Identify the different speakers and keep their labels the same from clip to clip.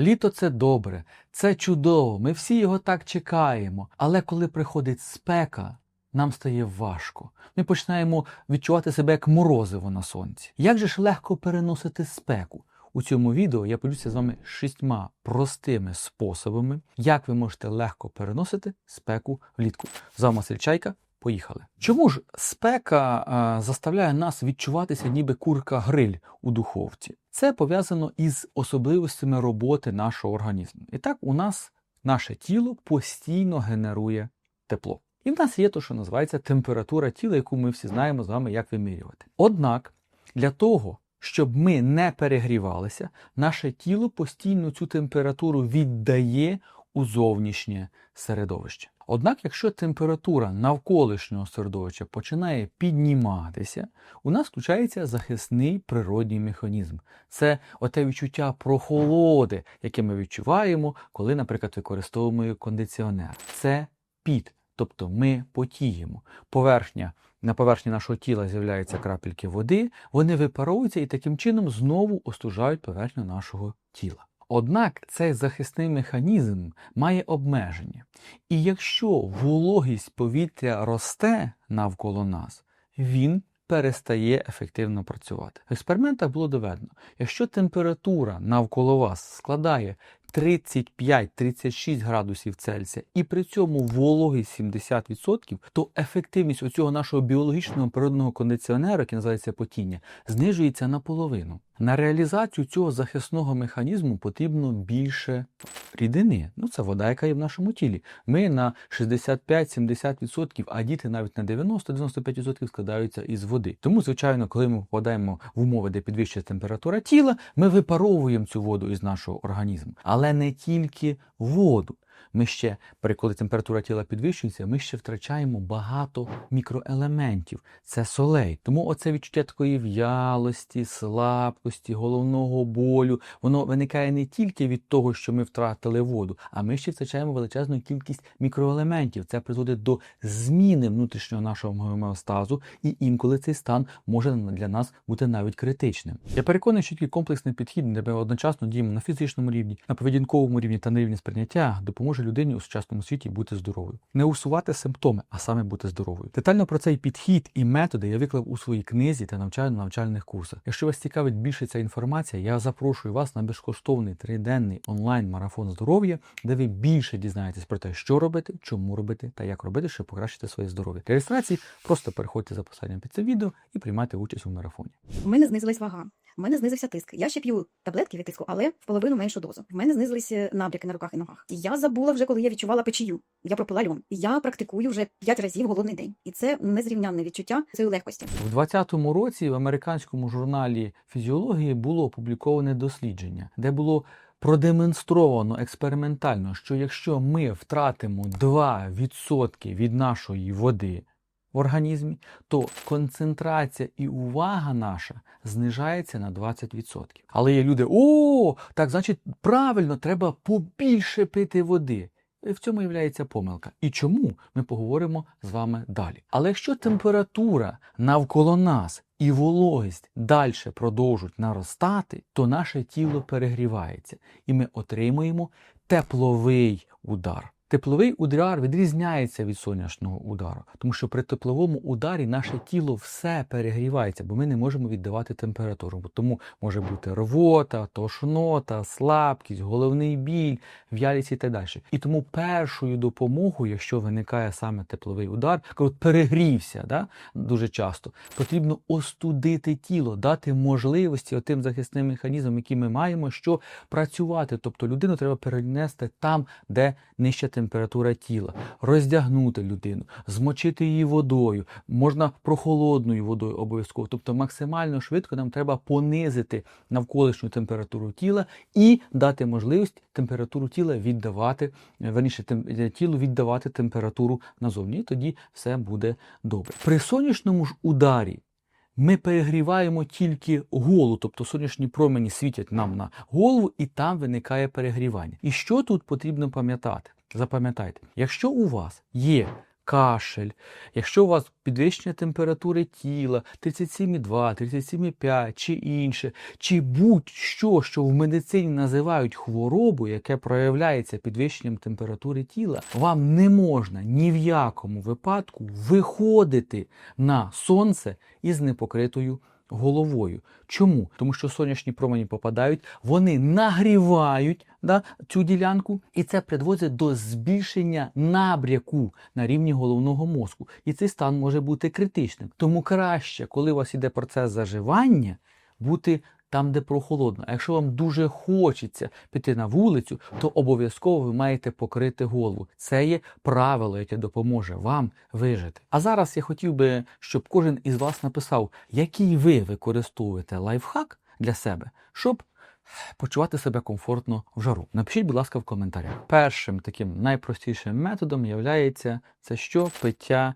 Speaker 1: Літо це добре, це чудово, ми всі його так чекаємо. Але коли приходить спека, нам стає важко. Ми починаємо відчувати себе як морозиво на сонці. Як же ж легко переносити спеку? У цьому відео я поділюся з вами шістьма простими способами, як ви можете легко переносити спеку влітку. З вами Василь Чайка. Поїхали. Чому ж спека а, заставляє нас відчуватися, ніби курка гриль у духовці? Це пов'язано із особливостями роботи нашого організму. І так, у нас наше тіло постійно генерує тепло. І в нас є те, що називається температура тіла, яку ми всі знаємо з вами, як вимірювати. Однак для того, щоб ми не перегрівалися, наше тіло постійно цю температуру віддає у зовнішнє середовище. Однак, якщо температура навколишнього середовища починає підніматися, у нас включається захисний природній механізм. Це оте відчуття прохолоди, яке ми відчуваємо, коли, наприклад, використовуємо кондиціонер. Це піт, тобто ми потіємо. Поверхня на поверхні нашого тіла з'являються крапельки води, вони випаровуються і таким чином знову остужають поверхню нашого тіла. Однак цей захисний механізм має обмеження. І якщо вологість повітря росте навколо нас, він перестає ефективно працювати. В експериментах було доведено, якщо температура навколо вас складає 35-36 градусів Цельсія і при цьому вологість 70%, то ефективність оцього нашого біологічного природного кондиціонера, який називається потіння, знижується наполовину. На реалізацію цього захисного механізму потрібно більше рідини. Ну, це вода, яка є в нашому тілі. Ми на 65-70%, а діти навіть на 90-95% складаються із води. Тому, звичайно, коли ми попадаємо в умови, де підвищується температура тіла, ми випаровуємо цю воду із нашого організму. Але не тільки воду. Ми ще, коли температура тіла підвищується, ми ще втрачаємо багато мікроелементів. Це солей. Тому оце відчуття такої в'ялості, слабкості, головного болю, воно виникає не тільки від того, що ми втратили воду, а ми ще втрачаємо величезну кількість мікроелементів. Це призводить до зміни внутрішнього нашого гомеостазу, і інколи цей стан може для нас бути навіть критичним. Я переконаний, що тільки комплексний підхід, де ми одночасно діємо на фізичному рівні, на поведінковому рівні та на рівні сприйняття, допоможе людині у сучасному світі бути здоровою. Не усувати симптоми, а саме бути здоровою. Детально про цей підхід і методи я виклав у своїй книзі та навчаю на навчальних курсах. Якщо вас цікавить більше ця інформація, я запрошую вас на безкоштовний триденний онлайн-марафон здоров'я, де ви більше дізнаєтесь про те, що робити, чому робити та як робити, щоб покращити своє здоров'я. Для реєстрації просто переходьте за посиланням під це відео і приймайте участь у марафоні.
Speaker 2: У мене знизилась вага, у мене знизився тиск. Я ще п'ю таблетки від тиску, але в половину меншу дозу. В мене знизилися набряки на руках і ногах. Я забула вже, коли я відчувала печію. Я пропила льон. Я практикую вже 5 разів голодний день, і це незрівнянне відчуття цієї легкості.
Speaker 1: У 2020 році в американському журналі фізіології було опубліковане дослідження, де було продемонстровано експериментально, що якщо ми втратимо 2% від нашої води в організмі, то концентрація і увага наша знижається на 20%. Але є люди: о, так значить, правильно, треба побільше пити води. В цьому є помилка. І чому ми поговоримо з вами далі. Але якщо температура навколо нас і вологість далі продовжують наростати, то наше тіло перегрівається і ми отримуємо тепловий удар. Тепловий удар відрізняється від сонячного удару, тому що при тепловому ударі наше тіло все перегрівається, бо ми не можемо віддавати температуру. Тому може бути рвота, тошнота, слабкість, головний біль, в'ялість і так далі. І тому першою допомогою, якщо виникає саме тепловий удар, коли перегрівся, да, дуже часто, потрібно остудити тіло, дати можливості отим захисним механізмам, які ми маємо, що працювати. Тобто людину треба перенести там, де нижча температура тіла, роздягнути людину, змочити її водою, можна прохолодною водою обов'язково. Тобто максимально швидко нам треба понизити навколишню температуру тіла і дати можливість температуру тіла віддавати, верніше тем- тілу віддавати температуру назовні. І тоді все буде добре. При сонячному ж ударі. Ми перегріваємо тільки голову, тобто сонячні промені світять нам на голову, і там виникає перегрівання. І що тут потрібно пам'ятати? Запам'ятайте, якщо у вас є кашель, якщо у вас підвищення температури тіла 37,2, 37,5 чи інше, чи будь-що, що в медицині називають хворобою, яке проявляється підвищенням температури тіла, вам не можна ні в якому випадку виходити на сонце із непокритою головою. Чому? Тому що сонячні промені попадають, вони нагрівають да, цю ділянку, і це приводить до збільшення набряку на рівні головного мозку. І цей стан може бути критичним. Тому краще, коли у вас іде процес заживання, бути там, де прохолодно. А якщо вам дуже хочеться піти на вулицю, то обов'язково ви маєте покрити голову. Це є правило, яке допоможе вам вижити. А зараз я хотів би, щоб кожен із вас написав, який ви використовуєте лайфхак для себе, щоб почувати себе комфортно в жару. Напишіть, будь ласка, в коментарях. Першим таким найпростішим методом є це що пиття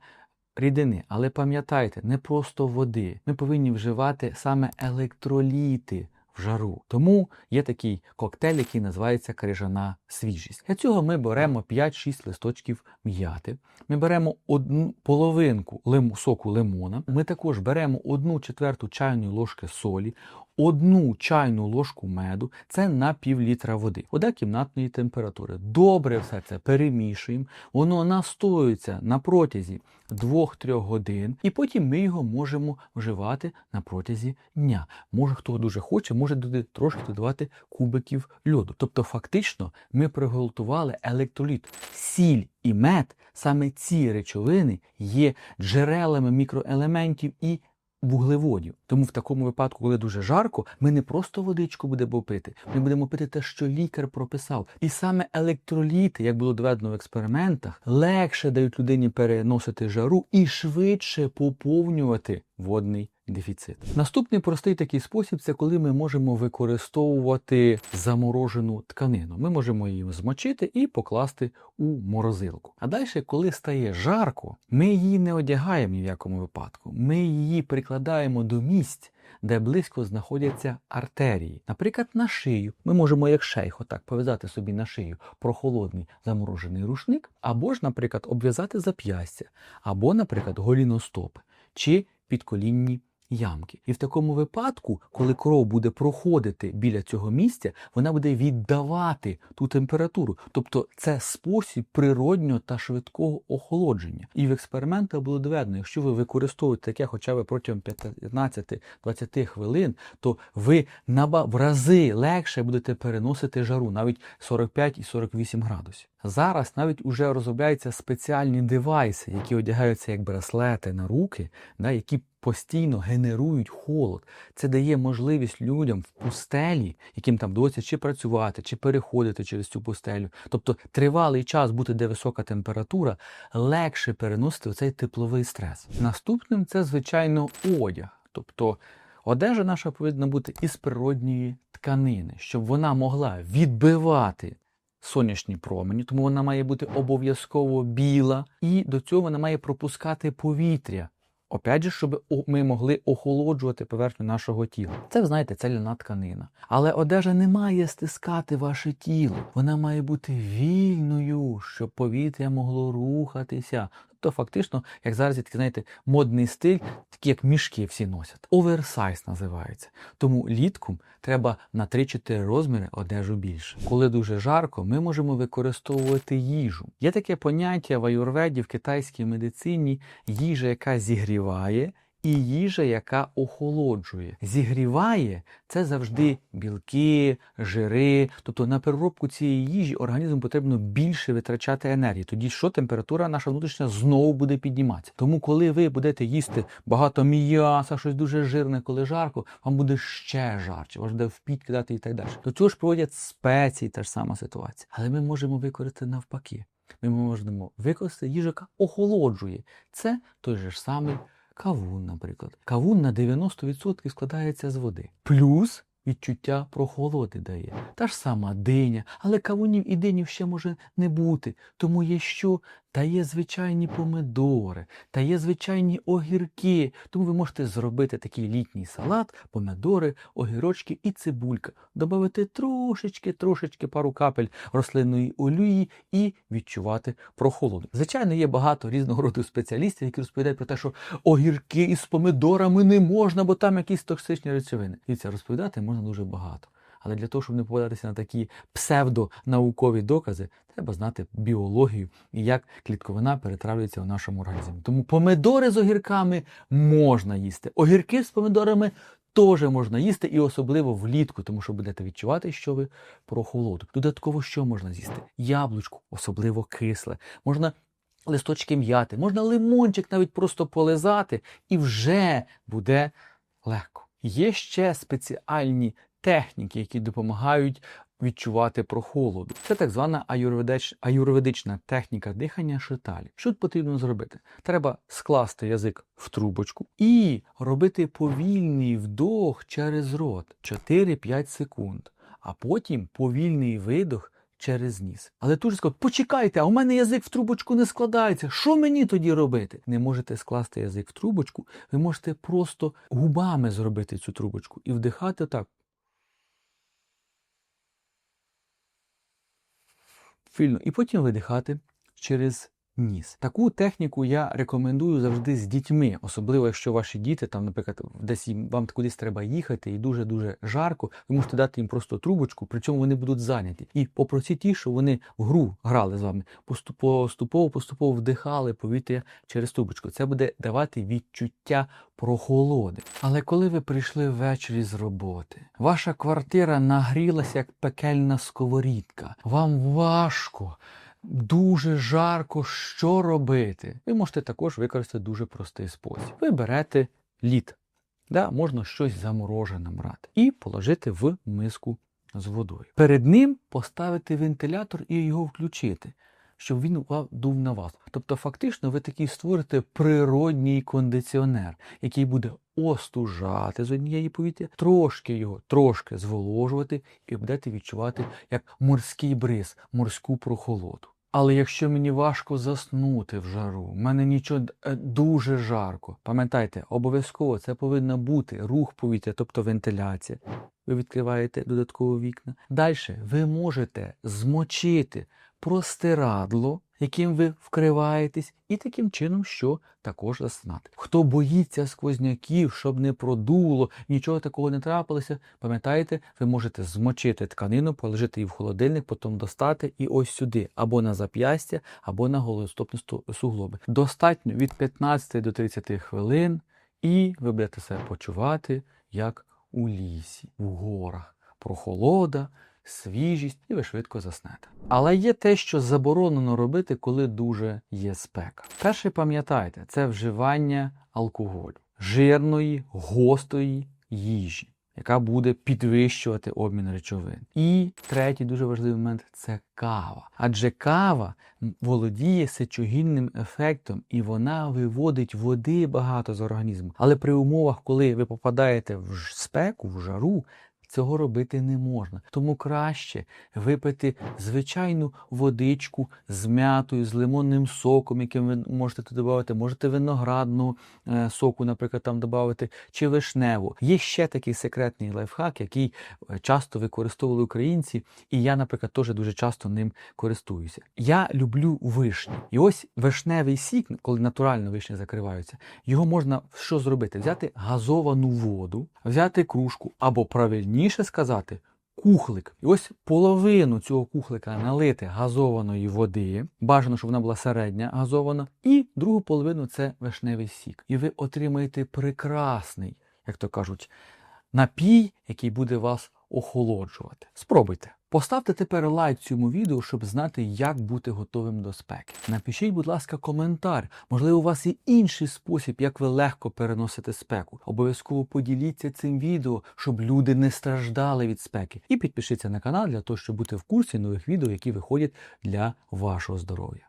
Speaker 1: рідини. Але пам'ятайте, не просто води. Ми повинні вживати саме електроліти в жару. Тому є такий коктейль, який називається крижана свіжість. Для цього ми беремо 5-6 листочків м'яти. Ми беремо одну половинку лим, соку лимона. Ми також беремо одну четверту чайної ложки солі, одну чайну ложку меду, це на пів літра води. Вода кімнатної температури. Добре все це перемішуємо. Воно настоюється на протязі 2-3 годин, і потім ми його можемо вживати на протязі дня. Може, хто дуже хоче, може туди трошки додавати кубиків льоду. Тобто, фактично, ми приготували електроліт. Сіль і мед, саме ці речовини є джерелами мікроелементів і вуглеводів. Тому в такому випадку, коли дуже жарко, ми не просто водичку будемо пити, ми будемо пити те, що лікар прописав. І саме електроліти, як було доведено в експериментах, легше дають людині переносити жару і швидше поповнювати водний дефіцит. Наступний простий такий спосіб це коли ми можемо використовувати заморожену тканину. Ми можемо її змочити і покласти у морозилку. А далі, коли стає жарко, ми її не одягаємо ні в якому випадку. Ми її прикладаємо до місць. Де близько знаходяться артерії, наприклад, на шию. Ми можемо, як шейх, отак пов'язати собі на шию прохолодний заморожений рушник, або ж, наприклад, обв'язати зап'ястя, або, наприклад, голіностопи чи підколінні ямки. І в такому випадку, коли кров буде проходити біля цього місця, вона буде віддавати ту температуру. Тобто це спосіб природнього та швидкого охолодження. І в експериментах було доведено, якщо ви використовуєте таке хоча б протягом 15-20 хвилин, то ви в рази легше будете переносити жару, навіть 45 і 48 градусів. Зараз навіть уже розробляються спеціальні девайси, які одягаються як браслети на руки, да, які постійно генерують холод. Це дає можливість людям в пустелі, яким там доводиться чи працювати, чи переходити через цю пустелю. Тобто тривалий час бути, де висока температура, легше переносити оцей тепловий стрес. Наступним це, звичайно, одяг. Тобто одежа наша повинна бути із природньої тканини, щоб вона могла відбивати сонячні промені, тому вона має бути обов'язково біла, і до цього вона має пропускати повітря. Опять же, щоб ми могли охолоджувати поверхню нашого тіла. Це, ви знаєте, це ляна тканина. Але одежа не має стискати ваше тіло. Вона має бути вільною, щоб повітря могло рухатися. Тобто, фактично, як зараз такий, знаєте, модний стиль, такі як мішки всі носять. Оверсайз називається. Тому літку треба на 3-4 розміри одежу більше. Коли дуже жарко, ми можемо використовувати їжу. Є таке поняття в аюрведі, в китайській медицині їжа, яка зігріває. І їжа, яка охолоджує. Зігріває це завжди білки, жири. Тобто на переробку цієї їжі організму потрібно більше витрачати енергії. Тоді що температура наша внутрішня знову буде підніматися. Тому, коли ви будете їсти багато м'яса, щось дуже жирне, коли жарко, вам буде ще жарче, вас буде впіть кидати і так далі. До цього ж проводять спеції, та ж сама ситуація. Але ми можемо використати навпаки. Ми можемо використати їжу, яка охолоджує. Це той же ж самий кавун, наприклад. Кавун на 90% складається з води. Плюс відчуття прохолоди дає. Та ж сама диня, але кавунів і динів ще може не бути. Тому є що та є звичайні помидори, та є звичайні огірки. Тому ви можете зробити такий літній салат, помидори, огірочки і цибулька. Добавити трошечки, трошечки пару капель рослинної олії і відчувати прохолоду. Звичайно, є багато різного роду спеціалістів, які розповідають про те, що огірки із помидорами не можна, бо там якісь токсичні речовини. І це розповідати можна дуже багато. Але для того, щоб не попадатися на такі псевдонаукові докази, треба знати біологію і як клітковина перетравлюється в нашому організмі. Тому помидори з огірками можна їсти. Огірки з помидорами теж можна їсти, і особливо влітку, тому що будете відчувати, що ви прохолоду. Додатково що можна з'їсти? Яблучко, особливо кисле. Можна листочки м'яти, можна лимончик навіть просто полизати, і вже буде легко. Є ще спеціальні техніки, які допомагають відчувати прохолоду. Це так звана аюрведич... аюрведична техніка дихання шиталі. Що потрібно зробити? Треба скласти язик в трубочку і робити повільний вдох через рот 4-5 секунд, а потім повільний видох через ніс. Але тут скажуть, почекайте, а у мене язик в трубочку не складається. Що мені тоді робити? Не можете скласти язик в трубочку, ви можете просто губами зробити цю трубочку і вдихати так. Вільно. І потім видихати через ніс. Таку техніку я рекомендую завжди з дітьми, особливо якщо ваші діти там, наприклад, десь вам кудись треба їхати і дуже дуже жарко. Ви можете дати їм просто трубочку, причому вони будуть зайняті. І попросіть їх, щоб вони в гру грали з вами, поступово поступово вдихали повітря через трубочку. Це буде давати відчуття прохолоди. Але коли ви прийшли ввечері з роботи, ваша квартира нагрілася як пекельна сковорідка. Вам важко. Дуже жарко, що робити? Ви можете також використати дуже простий спосіб. Ви берете лід, да, можна щось заморожене брати, і положити в миску з водою. Перед ним поставити вентилятор і його включити, щоб він дув на вас. Тобто, фактично, ви такий створите природній кондиціонер, який буде остужати з однієї повітря, трошки його трошки зволожувати, і будете відчувати як морський бриз, морську прохолоду. Але якщо мені важко заснути в жару, в мене нічого е, дуже жарко. Пам'ятайте, обов'язково це повинна бути рух повітря, тобто вентиляція. Ви відкриваєте додаткові вікна. Далі ви можете змочити простирадло, яким ви вкриваєтесь, і таким чином, що також заснати. Хто боїться сквозняків, щоб не продуло, нічого такого не трапилося, пам'ятаєте, ви можете змочити тканину, положити її в холодильник, потім достати і ось сюди, або на зап'ястя, або на голостопні суглоби. Достатньо від 15 до 30 хвилин, і ви будете себе почувати як у лісі, в горах. Прохолода, свіжість, і ви швидко заснете. Але є те, що заборонено робити, коли дуже є спека. Перше, пам'ятайте, це вживання алкоголю, жирної, гострої їжі, яка буде підвищувати обмін речовин. І третій дуже важливий момент це кава. Адже кава володіє сечогінним ефектом, і вона виводить води багато з організму. Але при умовах, коли ви попадаєте в спеку, в жару, Цього робити не можна. Тому краще випити звичайну водичку з м'ятою, з лимонним соком, яким ви можете туди додати. Можете виноградного е, соку, наприклад, там додати, чи вишневу. Є ще такий секретний лайфхак, який е, часто використовували українці, і я, наприклад, теж дуже часто ним користуюся. Я люблю вишні. І ось вишневий сік, коли натурально вишні закриваються, його можна що зробити? Взяти газовану воду, взяти кружку або правильніше сказати. Кухлик. І ось половину цього кухлика налити газованої води. Бажано, щоб вона була середня газована. І другу половину це вишневий сік. І ви отримаєте прекрасний, як то кажуть, напій, який буде вас охолоджувати. Спробуйте. Поставте тепер лайк цьому відео, щоб знати, як бути готовим до спеки. Напишіть, будь ласка, коментар. Можливо, у вас є інший спосіб, як ви легко переносите спеку. Обов'язково поділіться цим відео, щоб люди не страждали від спеки. І підпишіться на канал для того, щоб бути в курсі нових відео, які виходять для вашого здоров'я.